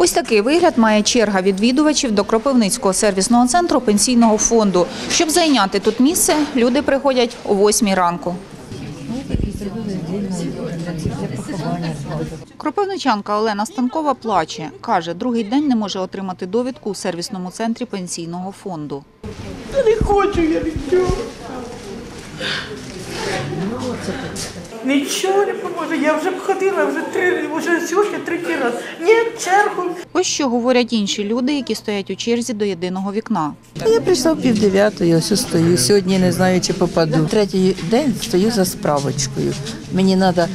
Ось такий вигляд має черга відвідувачів до Кропивницького сервісного центру пенсійного фонду. Щоб зайняти тут місце, люди приходять о 8 ранку. Кропивничанка Олена Станкова плаче. Каже, другий день не може отримати довідку у сервісному центрі пенсійного фонду. Я не хочу я нічого. Нічого не поможе. Я вже б ходила вже три, вже третій раз. Ні, в чергу. Ось що говорять інші люди, які стоять у черзі до єдиного вікна. Я прийшла в пів дев'ятої, ось стою. Сьогодні не знаю, чи попаду. Третій день стою за справочкою. Мені треба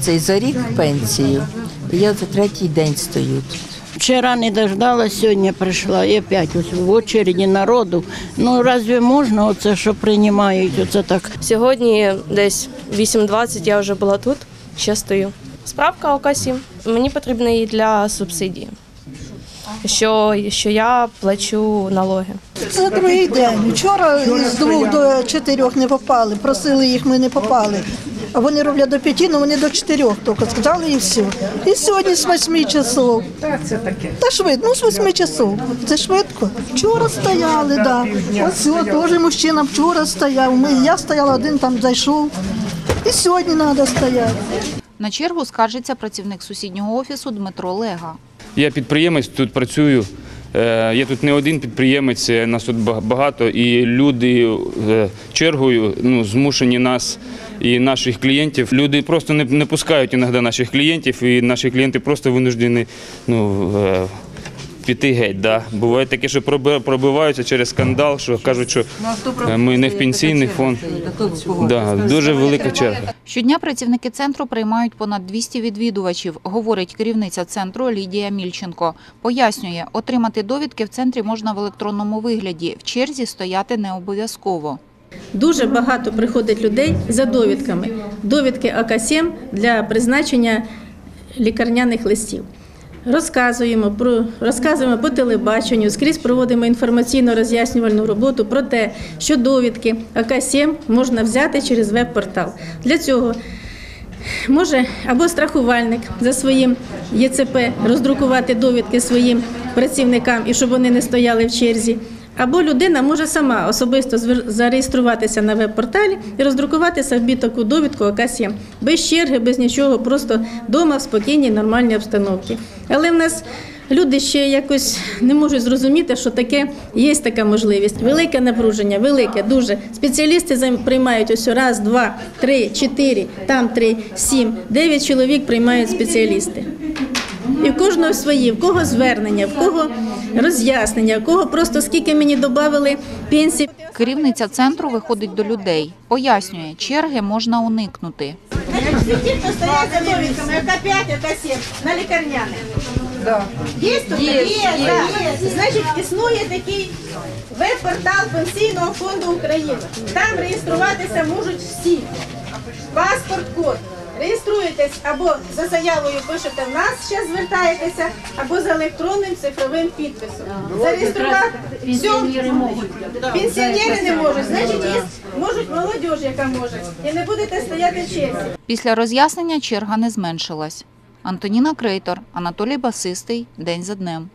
цей за рік пенсію. Я за третій день стою тут. Вчера не дождалась, сьогодні прийшла і опять ось в очереді народу. Ну разве можна оце, що приймають, оце так? Сьогодні десь 8.20 я вже була тут, ще стою. Справка ОК-7. Мені потрібна її для субсидії, що, що я плачу налоги. Це другий день. Вчора з двох до чотирьох не попали. Просили їх, ми не попали. А вони роблять до п'яти, ну вони до чотирьох тільки сказали і все. І сьогодні з восьми часов. Та швидко, ну з восьми часов. Це швидко. Вчора стояли, да. Ось теж мужчина вчора стояв. Ми, я стояла один там зайшов. І сьогодні треба стояти. На чергу скаржиться працівник сусіднього офісу Дмитро Лега. Я підприємець, тут працюю. Е, Я тут не один підприємець, е, нас тут багато, і люди е, чергою ну, змушені нас і наших клієнтів. Люди просто не, не пускають іноді наших клієнтів, і наші клієнти просто винуждені ну, е, піти геть. Да. Буває таке, що проби- пробиваються через скандал, що кажуть, що е, ми не в пенсійний фонд. Да, дуже велика черга. Щодня працівники центру приймають понад 200 відвідувачів, говорить керівниця центру Лідія Мільченко. Пояснює, отримати довідки в центрі можна в електронному вигляді. В черзі стояти не обов'язково. Дуже багато приходить людей за довідками. Довідки АК-7 для призначення лікарняних листів. Розказуємо про розказуємо по телебаченню, скрізь проводимо інформаційно роз'яснювальну роботу про те, що довідки АК-7 можна взяти через веб-портал. Для цього може або страхувальник за своїм ЄЦП роздрукувати довідки своїм працівникам і щоб вони не стояли в черзі. Або людина може сама особисто зареєструватися на веб-порталі і роздрукувати собі таку довідку АК-7. без черги, без нічого, просто вдома в спокійній, нормальній обстановці. Але в нас люди ще якось не можуть зрозуміти, що таке є така можливість. Велике напруження, велике, дуже. Спеціалісти приймають ось раз, два, три, чотири, там три, сім, дев'ять чоловік приймають спеціалісти. І в кожного свої, в кого звернення, в кого роз'яснення, в кого просто скільки мені додали пенсії. Керівниця центру виходить до людей. Пояснює, черги можна уникнути. Ті, хто стоять за довідками, яка 5, яка 7, на лікарняне. Є тут? Є, є, є. Значить, існує такий веб-портал Пенсійного фонду України. Там реєструватися можуть всі. Паспорт, код. Реєструєтесь або за заявою пишете в нас, ще звертаєтеся, або за електронним цифровим підписом. Зареєструвати все. Пенсіонери не можуть, значить, є, можуть молодь, яка може. І не будете стояти в черзі. Після роз'яснення черга не зменшилась. Антоніна Крейтор, Анатолій Басистий. День за днем.